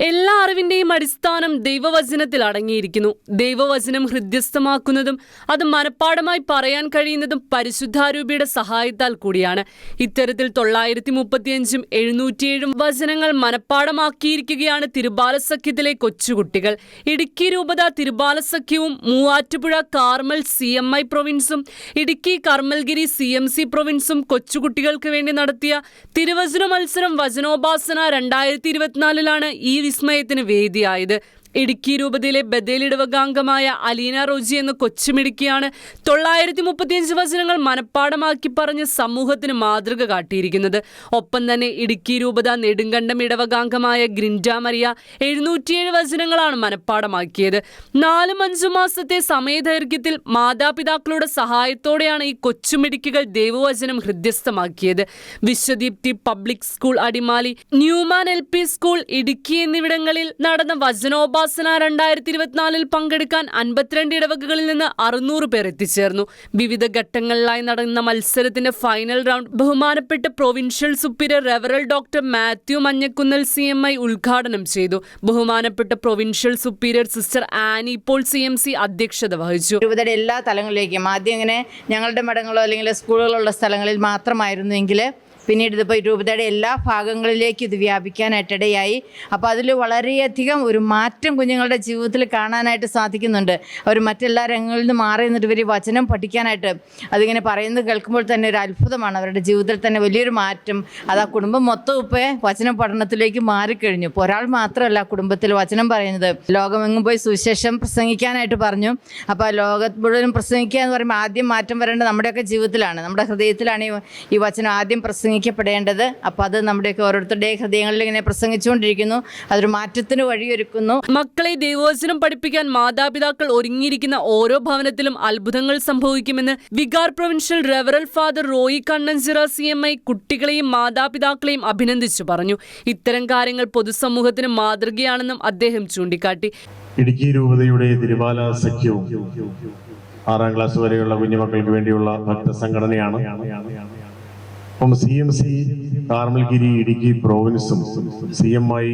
എല്ലാ അറിവിന്റെയും അടിസ്ഥാനം ദൈവവചനത്തിൽ അടങ്ങിയിരിക്കുന്നു. ദൈവവചനം ഹൃദ്യസ്ഥമാക്കുന്നതും അത് മനഃപ്പാടമായി പറയാൻ കഴിയുന്നതും പരിശുദ്ധാരൂപിയുടെ സഹായത്താൽ കൂടിയാണ്. ഇത്തരത്തിൽ തൊള്ളായിരത്തി മുപ്പത്തിയഞ്ചും എഴുന്നൂറ്റിയേഴും വചനങ്ങൾ മനഃപ്പാടമാക്കിയിരിക്കുകയാണ് തിരുബാലസഖ്യത്തിലെ കൊച്ചുകുട്ടികൾ. ഇടുക്കി രൂപത തിരുബാലസഖ്യവും Muvattupuzha Carmel C M I പ്രൊവിൻസും Idukki Carmelgiri C M C പ്രൊവിൻസും കൊച്ചുകുട്ടികൾക്ക് വേണ്ടി നടത്തിയ തിരുവചന മത്സരം വചനോപാസന രണ്ടായിരത്തി ഇരുപത്തിനാലിലാണ് ഈ വിസ്മയത്തിന് വേദിയായത് ഇടുക്കി രൂപതയിലെ ബദേലിടവകാംഗമായ അലീന റോജി എന്ന കൊച്ചുമിടുക്കിയാണ് തൊള്ളായിരത്തി മുപ്പത്തിയഞ്ച് വചനങ്ങൾ മനഃപ്പാടമാക്കി പറഞ്ഞ് സമൂഹത്തിന് മാതൃക കാട്ടിയിരിക്കുന്നത്. ഒപ്പം തന്നെ ഇടുക്കി രൂപത നെടുങ്കണ്ടം ഇടവകാംഗമായ ഗ്രിൻഡ മരിയ എഴുന്നൂറ്റിയേഴ് വചനങ്ങളാണ് മനഃപ്പാടമാക്കിയത്. നാലും അഞ്ചു മാസത്തെ സമയദൈർഘ്യത്തിൽ മാതാപിതാക്കളുടെ സഹായത്തോടെയാണ് ഈ കൊച്ചുമിടുക്കികൾ ദൈവവചനം ഹൃദ്യസ്ഥമാക്കിയത്. Vishwadeepthi public school Adimali Newman L school Idukki എന്നിവിടങ്ങളിൽ നടന്ന വചനോപാസന രണ്ടായിരത്തി ഇരുപത്തിനാലിൽ പങ്കെടുക്കാൻ അൻപത്തിരണ്ട് ഇടവകകളിൽ നിന്ന് അറുന്നൂറ് പേർ എത്തിച്ചേർന്നു. വിവിധ ഘട്ടങ്ങളിലായി നടന്ന മത്സരത്തിന്റെ ഫൈനൽ റൗണ്ട് ബഹുമാനപ്പെട്ട provincial superior റെവറൽ doctor Mathew Manjakunnel C M I ഉദ്ഘാടനം ചെയ്തു. ബഹുമാനപ്പെട്ട പ്രൊവിൻഷ്യൽ സുപ്പീരിയർ സിസ്റ്റർ ആനി ഇപ്പോൾ സി എം സി അധ്യക്ഷത വഹിച്ചു. എല്ലാ തലങ്ങളിലേക്കും ആദ്യം ഇങ്ങനെ ഞങ്ങളുടെ മഠങ്ങളോ അല്ലെങ്കിൽ സ്കൂളുകളുള്ള സ്ഥലങ്ങളിൽ മാത്രമായിരുന്നെങ്കിൽ പിന്നീട് ഇതിപ്പോൾ രൂപതയുടെ എല്ലാ ഭാഗങ്ങളിലേക്കും ഇത് വ്യാപിക്കാനായിട്ടിടയായി. അപ്പോൾ അതിൽ വളരെയധികം ഒരു മാറ്റം കുഞ്ഞുങ്ങളുടെ ജീവിതത്തിൽ കാണാനായിട്ട് സാധിക്കുന്നുണ്ട്. അവർ മറ്റെല്ലാ രംഗങ്ങളിൽ നിന്ന് മാറി നിന്നിട്ട് ഇവർ വചനം പഠിക്കാനായിട്ട് അതിങ്ങനെ പറയുന്നത് കേൾക്കുമ്പോൾ തന്നെ ഒരു അത്ഭുതമാണ്. അവരുടെ ജീവിതത്തിൽ തന്നെ വലിയൊരു മാറ്റം. അത് ആ കുടുംബം മൊത്തം ഇപ്പോൾ വചനം പഠനത്തിലേക്ക് മാറിക്കഴിഞ്ഞു. ഇപ്പോൾ ഒരാൾ മാത്രമല്ല കുടുംബത്തിൽ വചനം പറയുന്നത്. ലോകമെങ്ങും പോയി സുവിശേഷം പ്രസംഗിക്കാനായിട്ട് പറഞ്ഞു. അപ്പോൾ ലോകത്ത് മുഴുവനും പ്രസംഗിക്കുക എന്ന് പറയുമ്പോൾ ആദ്യം മാറ്റം വരേണ്ടത് നമ്മുടെയൊക്കെ ജീവിതത്തിലാണ്. നമ്മുടെ ഹൃദയത്തിലാണ് ഈ വചനം ആദ്യം പ്രസംഗിക്കപ്പെടേണ്ടത് അപ്പോൾ അത് നമ്മുടെയൊക്കെ ഓരോരുത്തരുടെ ഹൃദയങ്ങളിൽ ഇങ്ങനെ പ്രസംഗിച്ചുകൊണ്ടിരിക്കുന്നു. അതൊരു മാറ്റത്തിന് വഴിയൊരുക്കുന്നു. മക്കളെ ദൈവവചനം പഠിപ്പിക്കാൻ മാതാപിതാക്കൾ ഒരുങ്ങിയിരിക്കുന്ന ഓരോ ഭവനത്തിലും അത്ഭുതങ്ങൾ സംഭവിക്കുമെന്ന് vicar provincial റെവറൽ father Roy Kannanchira C M I കുട്ടികളെയും മാതാപിതാക്കളെയും അഭിനന്ദിച്ചു പറഞ്ഞു. ഇത്തരം കാര്യങ്ങൾ പൊതുസമൂഹത്തിന് മാതൃകയാണെന്നും അദ്ദേഹം ചൂണ്ടിക്കാട്ടി. ഇടുക്കി രൂപതയുടെ തിരുവാല സഖ്യവും ആറാം ക്ലാസ് വരെയുള്ള കുഞ്ഞുമക്കൾക്ക് വേണ്ടിയുള്ള ഭക്തസംഘടനയാണ് അപ്പം C M C Carmelgiri Idukki പ്രോവിൻസും C M I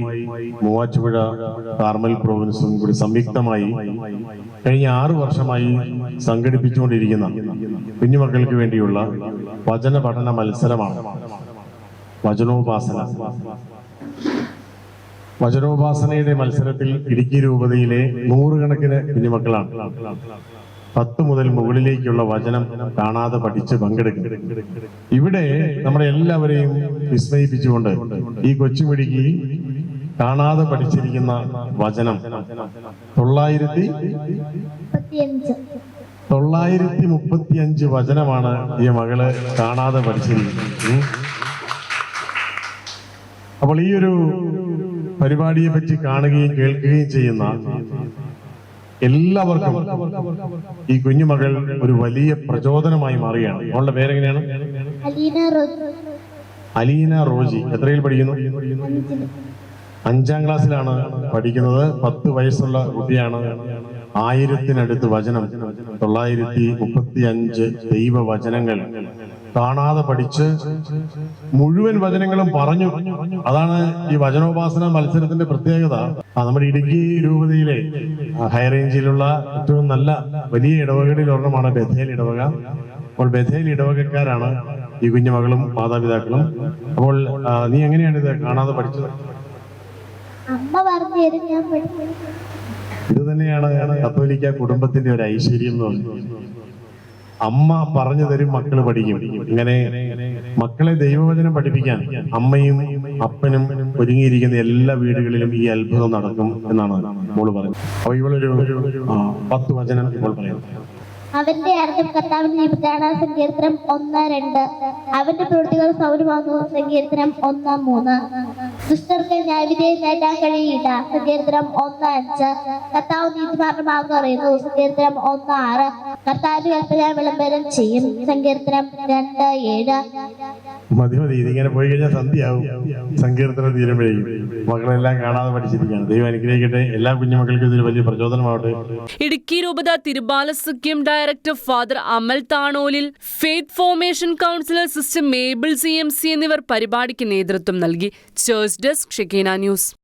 Muvattupuzha Carmel പ്രോവിൻസും കൂടി സംയുക്തമായി കഴിഞ്ഞ ആറു വർഷമായി സംഘടിപ്പിച്ചുകൊണ്ടിരിക്കുന്ന കുഞ്ഞുമക്കൾക്ക് വേണ്ടിയുള്ള വചന പഠന മത്സരമാണ് വചനോപാസന. വചനോപാസനയുടെ മത്സരത്തിൽ ഇടുക്കി രൂപതയിലെ നൂറുകണക്കിന് കുഞ്ഞുമക്കളാണ്. പത്ത് മുതൽ മുകളിലേക്കുള്ള വചനം കാണാതെ പഠിച്ച് പങ്കെടുക്കും. ഇവിടെ നമ്മളെ എല്ലാവരെയും വിസ്മയിപ്പിച്ചുകൊണ്ട് ഈ കൊച്ചുമിടുക്കി കാണാതെ പഠിച്ചിരിക്കുന്ന വചനം. തൊള്ളായിരത്തി തൊള്ളായിരത്തി മുപ്പത്തി അഞ്ച് വചനമാണ് ഈ മകൾ കാണാതെ പഠിച്ചിരിക്കുന്നത്. അപ്പോൾ ഈ ഒരു പരിപാടിയെ പറ്റി കാണുകയും കേൾക്കുകയും ചെയ്യുന്ന എല്ലാവർക്കും ഈ കുഞ്ഞുമകൾ ഒരു വലിയ പ്രചോദനമായി മാറുകയാണ്. അവളുടെ പേരെങ്ങനെയാണ്? അലീന റോജി എത്രയിൽ പഠിക്കുന്നു? അഞ്ചാം ക്ലാസ്സിലാണ് പഠിക്കുന്നത്. പത്ത് വയസ്സുള്ള കുട്ടിയാണ്. ആയിരത്തിനടുത്ത് വചനം തൊള്ളായിരത്തി മുപ്പത്തി അഞ്ച് ദൈവവചനങ്ങൾ. കാണാതെ പഠിച്ച് മുഴുവൻ വചനങ്ങളും പറഞ്ഞു. അതാണ് ഈ വചനോപാസന മത്സരത്തിന്റെ പ്രത്യേകത. നമ്മുടെ ഇടുക്കി രൂപതയിലെ ഹൈറേഞ്ചിലുള്ള ഏറ്റവും നല്ല വലിയ ഇടവകളിൽ ഒരെണ്ണമാണ് ബഥേൽ ഇടവക. അപ്പോൾ ബഥേൽ ഇടവകക്കാരാണ് ഈ കുഞ്ഞുമകളും മാതാപിതാക്കളും. അപ്പോൾ നീ എങ്ങനെയാണ് ഇത് കാണാതെ പഠിച്ചത്? അമ്മ പറഞ്ഞു ഞാൻ പഠിക്കും ഇത് തന്നെയാണ് കത്തോലിക്ക കുടുംബത്തിന്റെ ഒരു ഐശ്വര്യം എന്ന് പറയുന്നത്. അമ്മ പറഞ്ഞു തരും മക്കൾ പഠിക്കും. ഇങ്ങനെ മക്കളെ ദൈവവചനം പഠിപ്പിക്കാൻ അമ്മയും അപ്പനും ഒരുങ്ങിയിരിക്കുന്ന എല്ലാ വീടുകളിലും ഈ അത്ഭുതം നടക്കും എന്നാണ് മോൾ പറയുന്നത്. അപ്പൊ ഇവളൊരു പത്ത് വചനം ഇപ്പോൾ പറയുന്നു. അവന്റെ അർത്ഥം കർത്താവിന്റെ ജീവിതമാണ് സങ്കീർത്തനം ഒന്ന് രണ്ട്. അവന്റെ പ്രവൃത്തികൾ സൗരമാകുന്നു സങ്കീർത്തനം ഒന്ന് മൂന്ന്. ദുഷ്ടർക്ക് ന്യായവിധേയം നേടാൻ കഴിയില്ല. സങ്കീർത്തനം ഒന്ന് അഞ്ച്. കർത്താവ് നീതിമാർഗമാകുന്നു പറയുന്നു. സങ്കീർത്തനം ഒന്ന് ആറ്. കർത്താവിന്റെ കൽപ്പന വിളംബരം ചെയ്യും. സങ്കീർത്തനം രണ്ട് ഏഴ്. മതി മതി ഇതിങ്ങനെ പോയി കഴിഞ്ഞാൽ സന്ധ്യയാവും. സങ്കീർത്തനം തീരുമ്പോഴേക്കും. മക്കളെല്ലാം കാണാതെ പഠിച്ചിരിക്കുകയാണ്. ദൈവം അനുഗ്രഹിക്കട്ടെ. എല്ലാ കുഞ്ഞുമക്കൾക്കും ഇതൊരു വലിയ പ്രചോദനമാവട്ടെ. ഇടുക്കി രൂപത Thirubalasakhyam director father Amal Thanolil faith formation counsellor sister Mabel C M C എന്നിവർ പരിപാടിക്ക് നേതൃത്വം നൽകി. Church desk Shekinah news.